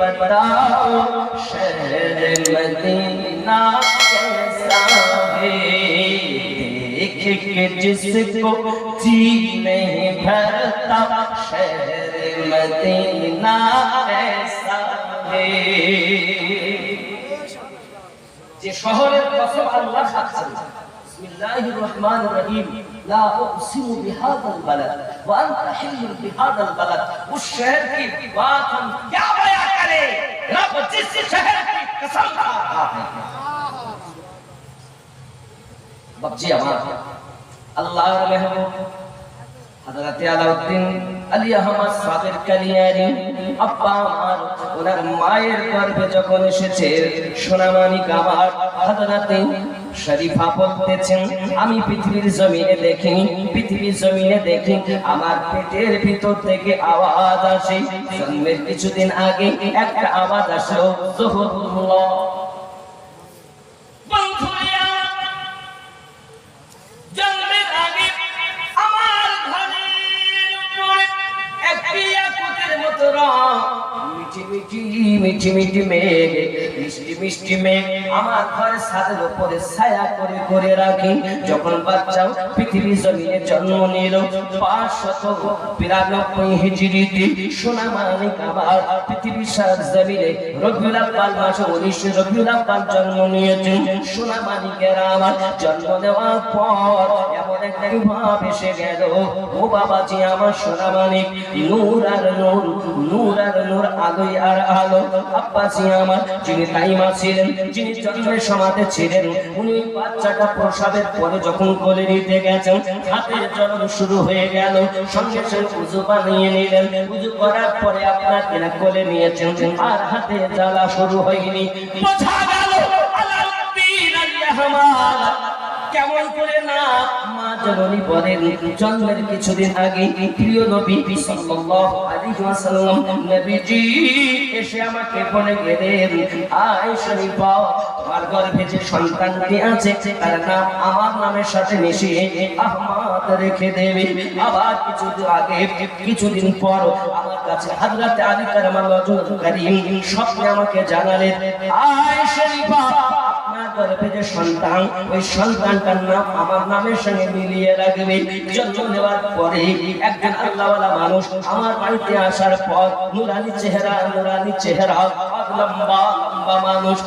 بتاؤ شہر مدینہ کیسا ہے دیکھ کے جس کو جی نہیں بھرتا شہر مدینہ کیسا ہے যে শহরের কসম আল্লাহ খাচ্ছেন বিসমিল্লাহির রহমানির রহিম لا اقسم بهذا البلد وانت حل بهذا البلد کی بات ہم کیا इसी शहर की कसम खा रहा है बच्ची हमारा अल्लाह रहमत হযরত আলাউদ্দিন আলী আহমদ সাদের কালিয়ারি আব্বা আমার ওনার মায়ের গর্ভে যখন এসেছে সোনামানিক আমার হযরতে শরীফা বলতেছেন, আমি পৃথিবীর জমিনে দেখি, পৃথিবীর জমিনে দেখি, আমার পেটের ভিতর থেকে আওয়াজ আসে। জন্মের কিছুদিন আগে একটা আওয়াজ আসলো, জহুরুল্লাহ। আকুতের মতো রং মিঠি মিঠি মিঠি মিঠি মেঘ, মিষ্টি মিষ্টি জন্ম আব্বাল মাসে উনিশশো রবিউল আব্বাল জন্ম নিয়েছেন সোনা মানিকের আমার জন্ম নেওয়ার পর এমন বাবাজি আমার সোনা মানিক নূর আর নূর আর নূর আলোই আমার, যিনি তাইমা ছিলেন, যিনি জন্মের সমাধে ছিলেন, উনি বাচ্চাটা প্রসাবের পরে যখন কোলে নিতে গেছেন হাতে জল শুরু হয়ে গেল। সঙ্গে বানিয়ে নিলেন। উজু করার পরে আপনার কিনা কোলে নিয়েছেন, আর হাতে জ্বালা শুরু হয়নি। বোঝা গেল কেমন করে না? মা জননী বলেন, জন্মের কিছুদিন আগে প্রিয় নবী সাল্লাল্লাহু নবীজি এসে আমাকে বলে গেলেন, আয় শরীফা, তোমার গর্ভে যে সন্তানটি আছে, তার নাম আমার নামের সাথে মিশিয়ে আহমদ রেখে দেবে। আবার কিছুদিন আগে, কিছুদিন পর আমার কাছে হযরত আলী কারামাল্লাহু কারীম স্বপ্নে আমাকে জানালেন, আয় শরীফা সন্তান, ওই সন্তানটার নাম আমার নামের সঙ্গে মিলিয়ে রাখবে। পরে একজন আল্লাহওয়ালা মানুষ আমার বাড়িতে আসার পর নুরানি চেহারা নুরানি চেহারা লম্বা লম্বা মানুষ।